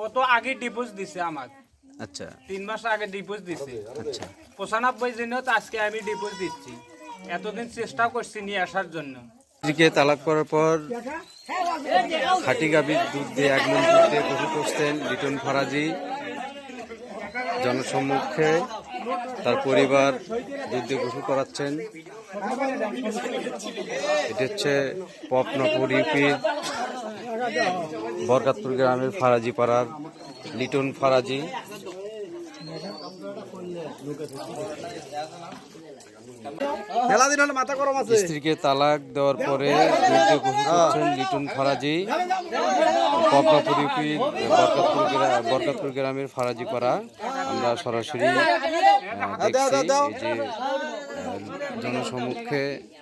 ও তো আগে ডিপোজিট দিছে আমার আচ্ছা। তিন মাস আগে ডিপোজিট দিছে। আচ্ছা। পঁচানব্বই দিনত আজকে আমি ডিপোজিট দিচ্ছি। এতদিন চেষ্টা করছি নিয়ে আসার জন্য। স্ত্রীকে তালাক করার পর খাটি গাভীর দুধ দিয়ে এক মন দুধ দিয়ে গরু করতেন লিটন ফরাজি। জনসম্মুখে তার পরিবার দুধ দিয়ে গোসল করাচ্ছেন এটি হচ্ছে পপনপুর ইউপির বরকাতপুর গ্রামের ফারাজি পাড়ার লিটন ফারাজি। স্ত্রীকে তালাক দেওয়ার পরে লিটন ফারাজি। বরকতপুর গ্রা- বরকতপুর গ্রামের ফারাজি পাড়া। আমরা সরাসরি আহ, দেখছি যে আহ,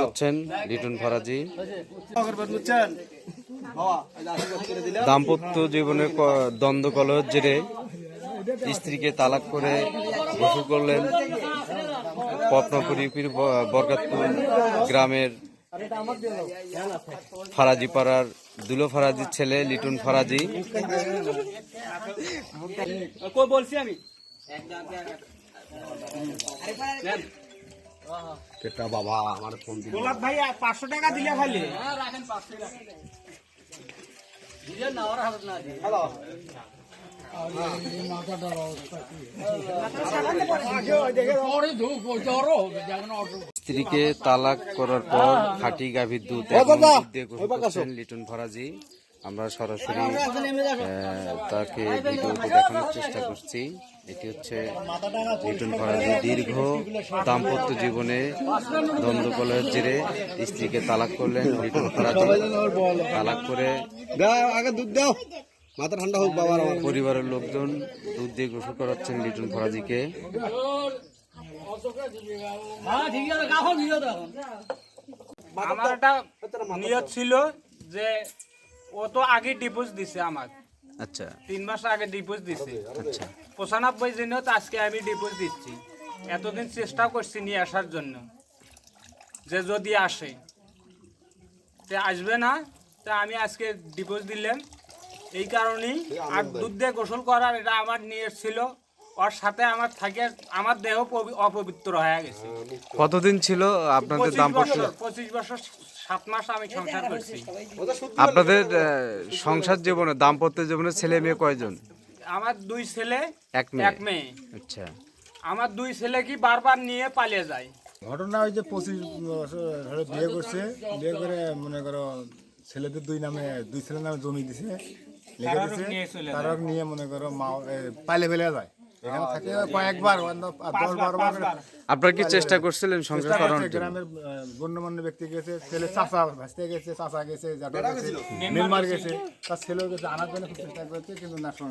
করছেন লিটন ফারাজি। দাম্পত্য জীবনে দ্বন্দ্ব কলহের জেরে স্ত্রীকে তালাক করে গোসল করলেন পপনাপুর ইউপির ব- গ্রামের ফারাজি পাড়ার দুলো ফারাজির ছেলে লিটন ফারাজি। বলছি আমি? কেটা বাবা আমার ফোন দিল গোলাপ ভাই পাঁচশো টাকা দিলে খালি স্ত্রীকে তালাক করার পর খাঁটি গাভীর দুধ এবং দুধ দিয়ে গোসল করছেন লিটন ফরাজি। আমরা সরাসরি তাকে ভিডিওতে দেখানোর চেষ্টা করছি। এটি হচ্ছে লিটন ফরাজি দীর্ঘ দাম্পত্য জীবনে দ্বন্দ্বকলের জেরে স্ত্রীকে তালাক করলেন লিটন ফরাজি তালাক করে আগে দুধ দাও। মাথা ঠান্ডা হোক বাবার। আমার পরিবারের লোকজন দুধ দিয়ে গোসল করাচ্ছেন লিটন ফরাজিকে। আমার একটা নিয়ত ছিল যে ও তো আগে ডিপোজ দিছে আমার আচ্ছা। তিন মাস আগে ডিপোজ দিছে। আচ্ছা। পঁচানব্বই তো আজকে আমি ডিপোজ দিচ্ছি। এতদিন চেষ্টা করছি নিয়ে আসার জন্য যে যদি আসে। তে আসবে না তা আমি আজকে ডিপোজ দিলাম। এই কারণেই আর দুধ দিয়ে গোসল করার এটা আমার নিয়ে ছিল। ওর সাথে আমার থাকে আমার দেহ পবি- অপবিত্র হয়ে গেছে। কতদিন ছিল আপনাদের দাম্পত্য পঁচিশ বছর সাত মাস আমি সংসার করছি। আপনাদের সংসার জীবনে দাম্পত্য জীবনে ছেলে মেয়ে কয়জন? আমার দুই ছেলে এক মেয়ে? এক মেয়ে। আচ্ছা। আমার দুই ছেলে কি বারবার নিয়ে পালিয়ে যায়? ঘটনা ওই যে পঁচিশ বছর ধরে বিয়ে করছে বিয়ে করে মনে করো ছেলেদের দুই নামে দুই ছেলের নামে জমি দিছে লিখে দিছে নিয়ে নিয়ে মনে করো মা এ, পাইলে ফেলে যায়। এখানে থাকি কয়েকবার দশ বারো বার আপনারা কি চেষ্টা করছিলেন সংসার করানোর গ্রামের গণ্যমান্য ব্যক্তি গেছে ছেলে চাচা ভাসতে গেছে চাচা গেছে জাটা গেছে মেম্বার গেছে তার ছেলেও গেছে আনার জন্য খুব চেষ্টা করছে কিন্তু না শোনে।